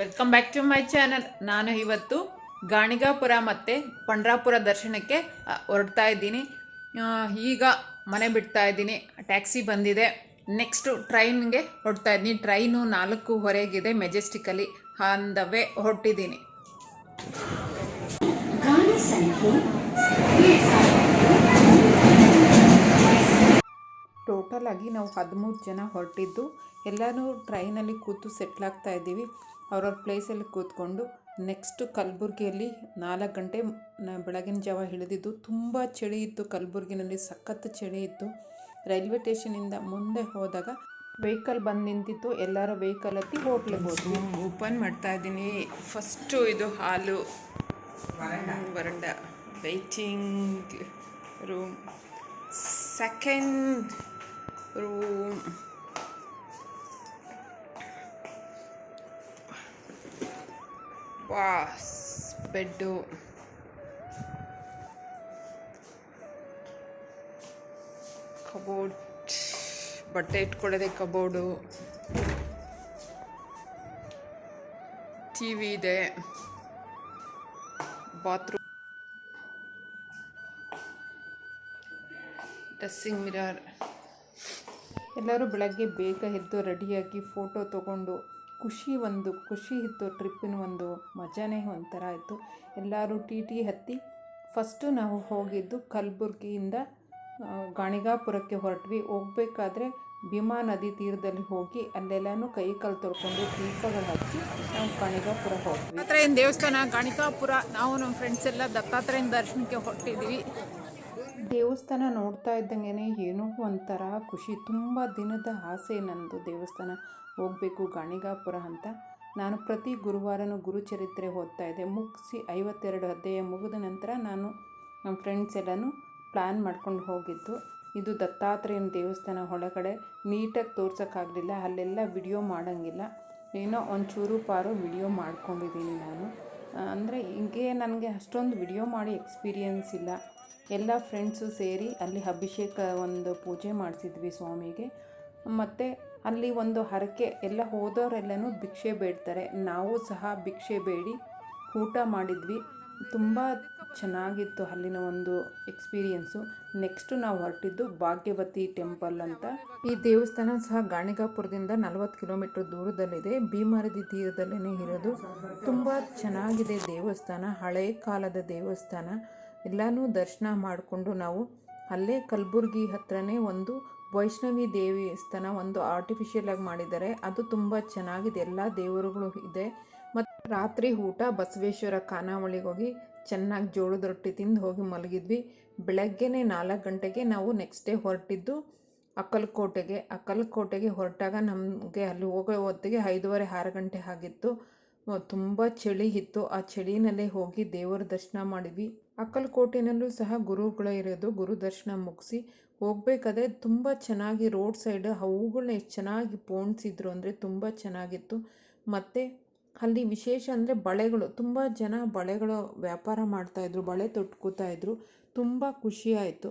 Welcome back to my channel ನಾನು ಇವತ್ತು ಗಾಣಿಗಾಪುರ ಮತ್ತು ಪಂಡ್ರಾಪುರ ದರ್ಶನಕ್ಕೆ ಹೊರಡ್ತಾ ಇದ್ದೀನಿ. ಈಗ ಮನೆ ಬಿಡ್ತಾ ಇದ್ದೀನಿ. ಟ್ಯಾಕ್ಸಿ ಬಂದಿದೆ. ನೆಕ್ಸ್ಟು ಟ್ರೈನ್ಗೆ ಹೊರಡ್ತಾ ಇದ್ದೀನಿ. ಟ್ರೈನು ನಾಲ್ಕು ಹೊರಗಿದೆ ಆನ್ ದ ವೇ ಹೊರಟಿದ್ದೀನಿ ಟೋಟಲಾಗಿ ಟೋಟಲ್ ಆಗಿ ನಾವು ಹದಿಮೂರು ಜನ ಹೊರಟಿದ್ದು. ಎಲ್ಲರೂ ಟ್ರೈನಲ್ಲಿ ಕೂತು ಸೆಟ್ಲ್ ಆಗ್ತಾ ಇದ್ದೀವಿ. ಅವ್ರವ್ರ ಪ್ಲೇಸಲ್ಲಿ ಕೂತ್ಕೊಂಡು ನೆಕ್ಸ್ಟು ಕಲಬುರ್ಗಿಯಲ್ಲಿ ನಾಲ್ಕು ಗಂಟೆ ನ ಬೆಳಗಿನ ಜಾವ ಇಳಿದಿದ್ದು ತುಂಬ ಚಳಿ ಇತ್ತು ಕಲಬುರ್ಗಿನಲ್ಲಿ ಸಖತ್ತು ಚಳಿ ಇತ್ತು. ರೈಲ್ವೆ ಸ್ಟೇಷನಿಂದ ಮುಂದೆ ಹೋದಾಗ ವೆಹಿಕಲ್ ಬಂದು ನಿಂತಿತ್ತು. ಎಲ್ಲರ ವೆಹಿಕಲ್ ಹತ್ತಿ ಹೋಟ್ಲಿಗೆ ಹೋದ್ವಿ ಓಪನ್ ಮಾಡ್ತಾ ಇದ್ದೀನಿ. ಫಸ್ಟು ಇದು hall veranda. Waiting room second room was bed. Cupboard, ಬಟ್ಟೆ ಇಟ್ಕೊಳ್ಳೋದೆ ಕಬೋರ್ಡು. ಟಿ ವಿ ಇದೆ. ಬಾತ್ರೂಮ್. Dressing mirror. ಎಲ್ಲರೂ ಬೆಳಗ್ಗೆ ಬೇಗ ಎದ್ದು ರೆಡಿಯಾಗಿ ಫೋಟೋ ತೊಗೊಂಡು ಖುಷಿ ಒಂದು, ಖುಷಿ ಇತ್ತು, ಟ್ರಿಪ್ಪಿನ ಒಂದು ಮಜಾನೇ ಒಂಥರ ಇತ್ತು. ಎಲ್ಲರೂ ಟಿ ಟಿ ಹತ್ತಿ. ಫಸ್ಟು ನಾವು ಹೋಗಿದ್ದು ಕಲಬುರ್ಗಿಯಿಂದ ಗಾಣಿಗಾಪುರಕ್ಕೆ ಹೊರಟ್ವಿ. ಹೋಗಬೇಕಾದ್ರೆ ಭೀಮಾ ನದಿ ತೀರದಲ್ಲಿ ಹೋಗಿ ಅಲ್ಲೆಲ್ಲನೂ ಕೈ ಕಾಲು ತೊಳ್ಕೊಂಡು ದೀಪಗಳು ಹಚ್ಚಿ ನಾವು ಗಾಣಿಗಾಪುರ ದತ್ತಾತ್ರೇಯನ ದೇವಸ್ಥಾನ ಗಾಣಿಕಾಪುರ ನಾವು ನಮ್ಮ ಫ್ರೆಂಡ್ಸ್ ಎಲ್ಲ ದತ್ತಾತ್ರೇಯನ ದರ್ಶನಕ್ಕೆ ಹೊರಟಿದ್ವಿ ದೇವಸ್ಥಾನ ನೋಡ್ತಾ ಇದ್ದಂಗೆ ಏನೋ ಒಂಥರ ಖುಷಿ. ತುಂಬ ದಿನದ ಆಸೆ ನಂದು ದೇವಸ್ಥಾನ ಹೋಗಬೇಕು, ಗಾಣಿಗಾಪುರ ಅಂತ. ನಾನು ಪ್ರತಿ ಗುರುವಾರನೂ ಗುರುಚರಿತ್ರೆ ಓದ್ತಾ ಇದ್ದೆ. ಮುಗಿಸಿ ಐವತ್ತೆರಡು ಅಧ್ಯಾಯ ಮುಗಿದ ನಂತರ ನಾನು ನಮ್ಮ ಫ್ರೆಂಡ್ಸ್ ಎಲ್ಲನೂ ಪ್ಲ್ಯಾನ್ ಮಾಡ್ಕೊಂಡು ಹೋಗಿದ್ದು. ಇದು ದತ್ತಾತ್ರೇಯನ ದೇವಸ್ಥಾನ ಒಳಗಡೆ ನೀಟಾಗಿ ತೋರ್ಸೋಕ್ಕಾಗಲಿಲ್ಲ. ಅಲ್ಲೆಲ್ಲ ವಿಡಿಯೋ ಮಾಡೋಂಗಿಲ್ಲ. ಏನೋ ಒಂಚೂರು ಪಾರು ವಿಡಿಯೋ ಮಾಡ್ಕೊಂಡಿದ್ದೀನಿ ನಾನು. ಅಂದರೆ ಹಿಂಗೆ ನನಗೆ ಅಷ್ಟೊಂದು ವಿಡಿಯೋ ಮಾಡಿ ಎಕ್ಸ್ಪೀರಿಯನ್ಸ್ ಇಲ್ಲ. ಎಲ್ಲ ಫ್ರೆಂಡ್ಸು ಸೇರಿ ಅಲ್ಲಿ ಅಭಿಷೇಕ ಒಂದು ಪೂಜೆ ಮಾಡಿಸಿದ್ವಿ ಸ್ವಾಮಿಗೆ. ಮತ್ತು ಅಲ್ಲಿ ಒಂದು ಹರಕೆ, ಎಲ್ಲ ಹೋದವರೆಲ್ಲನೂ ಭಿಕ್ಷೆ ಬೇಡ್ತಾರೆ. ನಾವು ಸಹ ಭಿಕ್ಷೆ ಬೇಡಿ, ಊಟ ಮಾಡಿದ್ವಿ. ತುಂಬ ಚೆನ್ನಾಗಿತ್ತು ಅಲ್ಲಿನ ಒಂದು ಎಕ್ಸ್ಪೀರಿಯೆನ್ಸು ನೆಕ್ಸ್ಟು ನಾವು ಹೊರಟಿದ್ದು ಭಾಗ್ಯವತಿ ಟೆಂಪಲ್ ಅಂತ. ಈ ದೇವಸ್ಥಾನ ಸಹ ಗಾಣಿಗಾಪುರದಿಂದ ನಲವತ್ತು ಕಿಲೋಮೀಟರ್ ದೂರದಲ್ಲಿದೆ. ಭೀಮರದಿ ತೀರದಲ್ಲೇ ಇರೋದು. ತುಂಬ ಚೆನ್ನಾಗಿದೆ ದೇವಸ್ಥಾನ. ಹಳೆ ಕಾಲದ ದೇವಸ್ಥಾನ. ಎಲ್ಲನೂ ದರ್ಶನ ಮಾಡಿಕೊಂಡು ನಾವು ಅಲ್ಲೇ ಕಲಬುರ್ಗಿ ಹತ್ರನೇ ಒಂದು ವೈಷ್ಣವಿ ದೇವಸ್ಥಾನ ಒಂದು ಆರ್ಟಿಫಿಷಿಯಲ್ ಆಗಿ ಮಾಡಿದ್ದಾರೆ. ಅದು ತುಂಬ ಚೆನ್ನಾಗಿದೆ. ಎಲ್ಲ ದೇವರುಗಳು ಇದೆ. ರಾತ್ರಿ ಊಟ ಬಸವೇಶ್ವರ ಖಾನಾವಳಿಗೆ ಹೋಗಿ ಚೆನ್ನಾಗಿ ಜೋಳದ ರೊಟ್ಟಿ ತಿಂದು ಹೋಗಿ ಮಲಗಿದ್ವಿ. ಬೆಳಗ್ಗೆನೇ ನಾಲ್ಕು ಗಂಟೆಗೆ ನಾವು ನೆಕ್ಸ್ಟ್ ಡೇ ಹೊರಟಿದ್ದು ಅಕ್ಕಲಕೋಟೆಗೆ ಅಕ್ಕಲಕೋಟೆಗೆ ಹೊರಟಾಗ ನಮಗೆ ಅಲ್ಲಿ ಹೋಗೋ ಹೊತ್ತಿಗೆ ಐದೂವರೆ, ಆರು ಗಂಟೆ ಆಗಿತ್ತು. ತುಂಬ ಚಳಿ ಇತ್ತು. ಆ ಚಳಿನಲ್ಲೇ ಹೋಗಿ ದೇವರ ದರ್ಶನ ಮಾಡಿದ್ವಿ. ಅಕ್ಕಲಕೋಟೆನಲ್ಲೂ ಸಹ ಗುರುಗಳು ಇರೋದು, ಗುರು ದರ್ಶನ ಮುಗಿಸಿ ಹೋಗಬೇಕಾದ್ರೆ ತುಂಬ ಚೆನ್ನಾಗಿ ರೋಡ್ ಸೈಡ್ ಹೂಗಳನ್ನ ಎಷ್ಟು ಚೆನ್ನಾಗಿ ಪೋಣಿಸಿದ್ರು ಅಂದರೆ ತುಂಬ ಚೆನ್ನಾಗಿತ್ತು. ಮತ್ತು ಅಲ್ಲಿ ವಿಶೇಷ ಅಂದರೆ ಬಳೆಗಳು, ತುಂಬ ಜನ ಬಳೆಗಳು ವ್ಯಾಪಾರ ಮಾಡ್ತಾಯಿದ್ರು ಬಳೆ ಇದ್ರು, ತುಂಬ ಖುಷಿ ಆಯಿತು.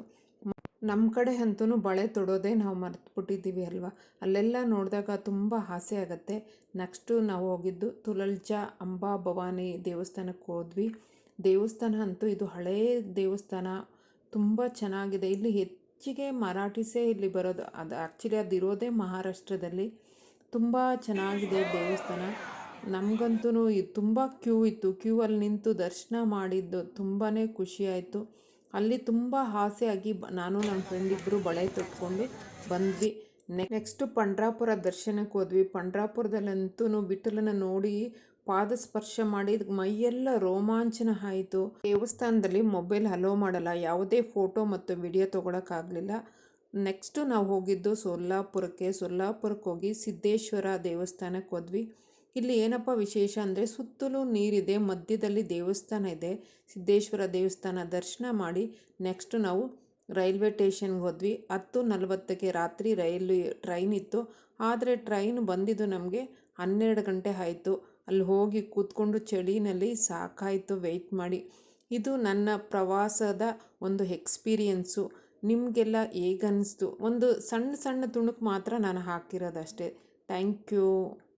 ನಮ್ಮ ಕಡೆ ಅಂತೂ ಬಳೆ ತೊಡೋದೇ ನಾವು ಮರೆತುಬಿಟ್ಟಿದ್ದೀವಿ ಅಲ್ವಾ? ಅಲ್ಲೆಲ್ಲ ನೋಡಿದಾಗ ತುಂಬ ಆಸೆ ಆಗುತ್ತೆ. ನೆಕ್ಸ್ಟು ನಾವು ಹೋಗಿದ್ದು ತುಲಲ್ಜ ಅಂಬಾ ಭವಾನಿ ದೇವಸ್ಥಾನಕ್ಕೆ ಹೋದ್ವಿ. ದೇವಸ್ಥಾನ ಅಂತೂ ಇದು ಹಳೇ ದೇವಸ್ಥಾನ, ತುಂಬ ಚೆನ್ನಾಗಿದೆ. ಇಲ್ಲಿ ಹೆಚ್ಚಿಗೆ ಮರಾಠಿಸೇ ಇಲ್ಲಿ ಬರೋದು, ಅದು ಆ್ಯಕ್ಚುಲಿ ಅದು ಇರೋದೇ ಮಹಾರಾಷ್ಟ್ರದಲ್ಲಿ. ತುಂಬ ಚೆನ್ನಾಗಿದೆ ದೇವಸ್ಥಾನ. ನಮಗಂತೂ ತುಂಬ ಕ್ಯೂ ಇತ್ತು. ಕ್ಯೂ ಅಲ್ಲಿ ನಿಂತು ದರ್ಶನ ಮಾಡಿದ್ದು ತುಂಬಾ ಖುಷಿಯಾಯಿತು ಅಲ್ಲಿ ತುಂಬ ಆಸೆಯಾಗಿ ನಾನು ನನ್ನ ಫ್ರೆಂಡ್ ಇಬ್ಬರು ಬಳೆ ತೊಟ್ಕೊಂಡು ಬಂದ್ವಿ. ನೆಕ್ಸ್ಟು ಪಂಡ್ರಾಪುರ ದರ್ಶನಕ್ಕೆ ಹೋದ್ವಿ. ಪಂಡ್ರಾಪುರದಲ್ಲಂತೂ ಬಿಟ್ಟಲನ್ನು ನೋಡಿ ಪಾದ ಸ್ಪರ್ಶ ಮಾಡಿ ಮೈಯೆಲ್ಲ ರೋಮಾಂಚನ ಆಯಿತು. ದೇವಸ್ಥಾನದಲ್ಲಿ ಮೊಬೈಲ್ ಹಲೋ ಮಾಡಲ್ಲ. ಯಾವುದೇ ಫೋಟೋ ಮತ್ತು ವಿಡಿಯೋ ತೊಗೊಳಕ್ಕಾಗಲಿಲ್ಲ ನೆಕ್ಸ್ಟು ನಾವು ಹೋಗಿದ್ದು ಸೊಲ್ಲಾಪುರಕ್ಕೆ. ಸೊಲ್ಲಾಪುರಕ್ಕೆ ಹೋಗಿ ಸಿದ್ದೇಶ್ವರ ದೇವಸ್ಥಾನಕ್ಕೆ ಹೋದ್ವಿ. ಇಲ್ಲಿ ಏನಪ್ಪ ವಿಶೇಷ ಅಂದರೆ ಸುತ್ತಲೂ ನೀರಿದೆ, ಮಧ್ಯದಲ್ಲಿ ದೇವಸ್ಥಾನ ಇದೆ. ಸಿದ್ದೇಶ್ವರ ದೇವಸ್ಥಾನ ದರ್ಶನ ಮಾಡಿ ನೆಕ್ಸ್ಟ್ ನಾವು ರೈಲ್ವೆ ಸ್ಟೇಷನ್ಗೆ ಹೋದ್ವಿ. ಹತ್ತು ನಲವತ್ತಕ್ಕೆ ರಾತ್ರಿ ರೈಲು ಟ್ರೈನ್ ಇತ್ತು. ಆದರೆ ಟ್ರೈನ್ ಬಂದಿದ್ದು ನಮಗೆ ಹನ್ನೆರಡು ಗಂಟೆ ಆಯಿತು. ಅಲ್ಲಿ ಹೋಗಿ ಕೂತ್ಕೊಂಡು ಚಳಿನಲ್ಲಿ ಸಾಕಾಯಿತು ವೆಯ್ಟ್ ಮಾಡಿ. ಇದು ನನ್ನ ಪ್ರವಾಸದ ಒಂದು ಎಕ್ಸ್ಪೀರಿಯನ್ಸು ನಿಮಗೆಲ್ಲ ಹೇಗನ್ನಿಸ್ತು ಒಂದು ಸಣ್ಣ ಸಣ್ಣ ತುಣುಕು ಮಾತ್ರ ನಾನು ಹಾಕಿರೋದಷ್ಟೇ. Thank you